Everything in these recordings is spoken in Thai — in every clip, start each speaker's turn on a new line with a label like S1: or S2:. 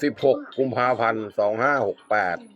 S1: 16 กุมภาพันธ์ 2568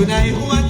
S1: Yun ay huwag